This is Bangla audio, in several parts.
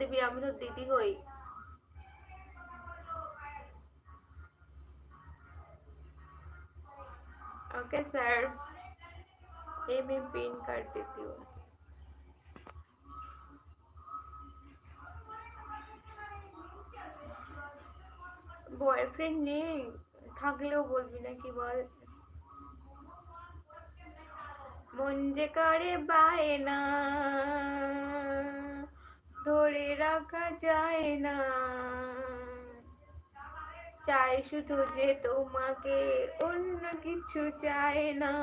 দিবি আমি তো দিদি হই ओके सर ये मैं पिन कर देती हूँ বয়ফ্রেন্ড নেই থাকলেও বলবি না কি বল মন যে করে বায়না ধরে থাকা যায় না। চাই শুধু যে তোমাকে অন্য কিছু চায় না।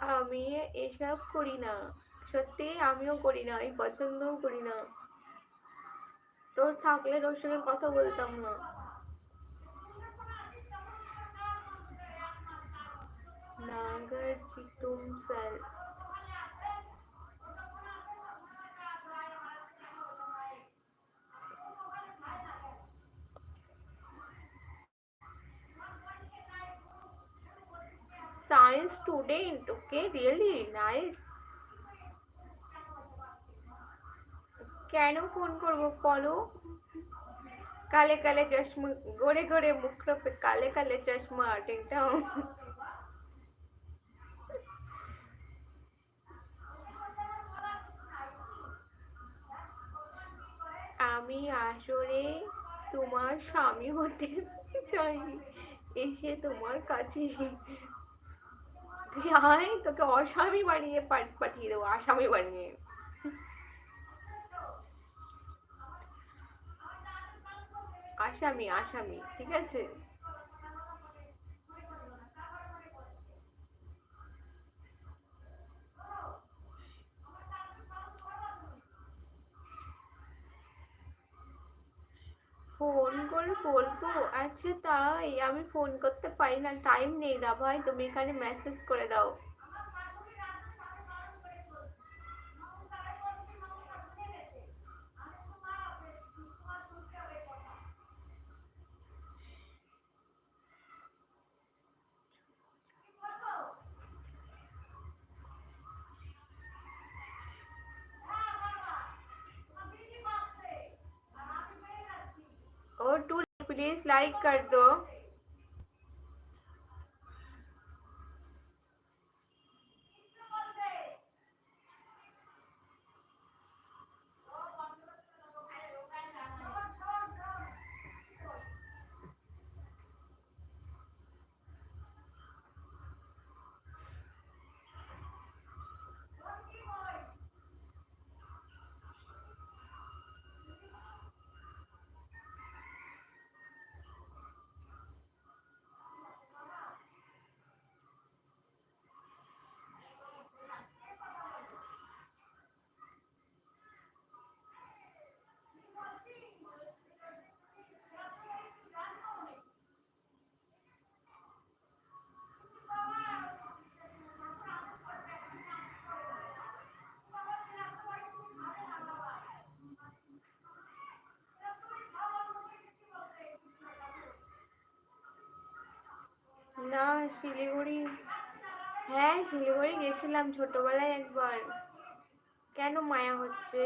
আমি এসব করি না। সত্যি আমিও করি না, আমি পছন্দও করি না। তোর থাকলে তোর সঙ্গে কথা বলতাম না। নাগর চিতো nice student okay, really nice. কেন ফোন করব? বলো। কালে কালে চশমা, গড়ে গড়ে মুখ রূপে, কালে কালে চশমা আটেটাও আমি আসলে তোমার স্বামী হতে চাই এসে তোমার কাছে আয় তোকে অস্বামী বানিয়ে পাঠিয়ে দেবো আসামি বানিয়ে আসামি আসামি ঠিক আছে ফোন করে বলব আচ্ছা তাই, আমি ফোন করতে পারি না। টাইম নেই দা ভাই, তুমি এখানে মেসেজ করে দাও। प्लीज़ लाइक कर दो। না শিলিগুড়ি। হ্যাঁ শিলিগুড়ি গেছিলাম ছোটবেলায় একবার। কেন মায়া হচ্ছে?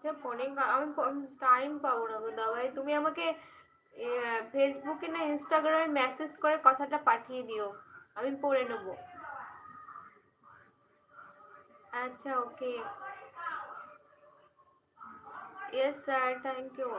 আচ্ছা ফোনে আমি টাইম পাবো না গো দাদাভাই তুমি আমাকে ফেসবুকে না ইনস্টাগ্রামে মেসেজ করে কথাটা পাঠিয়ে দিও। আমি পড়ে নেব। আচ্ছা okay yes sir thank you